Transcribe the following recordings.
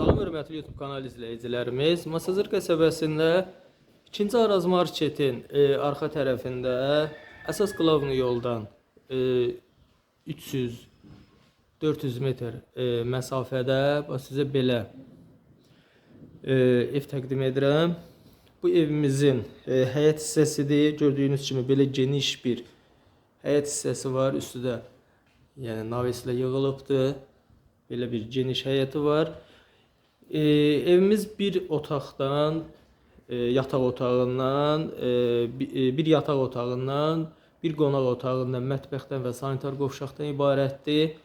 Salam hörmətli YouTube kanal izləyicilərimiz. Masazır qəsəbəsində 2-ci Araz marketin e, arxa tərəfində əsas qılavlı yoldan e, 300 400 metr e, məsafədə sizə belə e, ev təqdim edirəm. Bu evimizin e, həyət hissəsidir. Gördüyünüz kimi belə geniş bir həyət hissəsi var. Üstü də yəni naveslə yığılıbdır. Belə bir geniş həyəti var. E, evimiz bir otaqdan, e, yataq otağından, e, e, bir yataq otağından, bir qonaq otağından, mətbəxdən və sanitar qovşaqdan ibarətdir.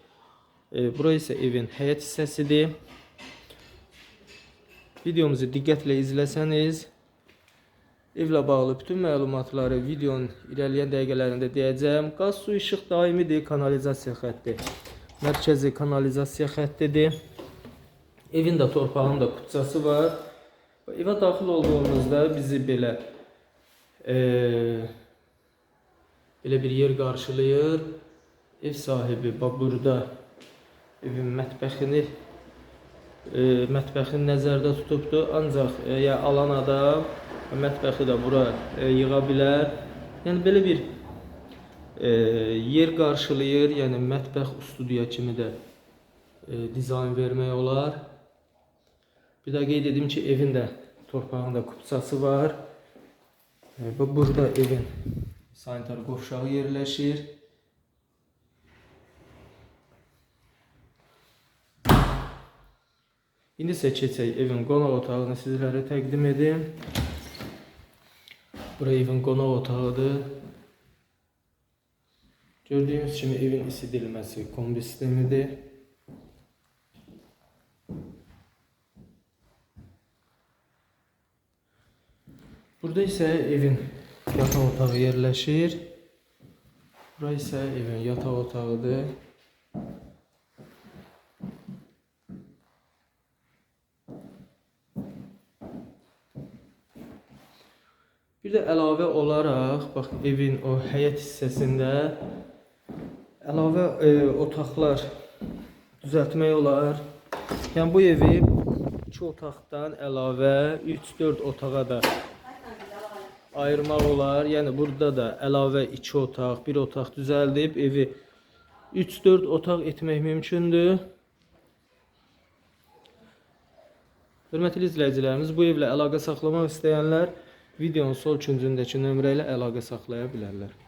E, bura isə evin həyət hissəsidir. Videomuzu diqqətlə izləsəniz, evlə bağlı bütün məlumatları videonun irəliləyən dəqiqələrində deyəcəm. Qaz, su, işıq daimidir, kanalizasiya xətti. Mərkəzi kanalizasiya xəttidir. Evin də torpağın da kutsası var. Evə daxil olduğumuzda bizi belə eee belə bir yer qarşılayır. Ev sahibi bax burada evin mətbəxini e, mətbəxini nəzərdə tutubdur. Ancaq e, ya alan adam mətbəxi də bura e, yığa bilər. Yəni belə bir e, yer qarşılayır. Yəni mətbəx studiya kimi də e, dizayn vermək olar. Bir də qeyd edim ki, evin də torpağında kupçası var. E, bu burada evin sanitar qovşağı yerləşir. İndi isə keçək evin qonaq otağını sizlərə təqdim edim. Bura evin qonaq otağıdır. Gördüyünüz kimi evin isidilməsi kombi sistemidir. Burada isə evin yataq otağı yerləşir. Bura isə evin yataq otağıdır. Bir də əlavə olaraq, bax evin o həyət hissəsində əlavə e, otaqlar düzəltmək olar. Yəni bu evi 2 otaqdan əlavə 3-4 otağa da ayırmaq olar. Yəni burada da əlavə 2 otaq, 1 otaq düzəldib evi 3-4 otaq etmək mümkündür. Hörmətli izləyicilərimiz, bu evlə əlaqə saxlamaq istəyənlər videonun sol küncündəki nömrə ilə əlaqə saxlaya bilərlər.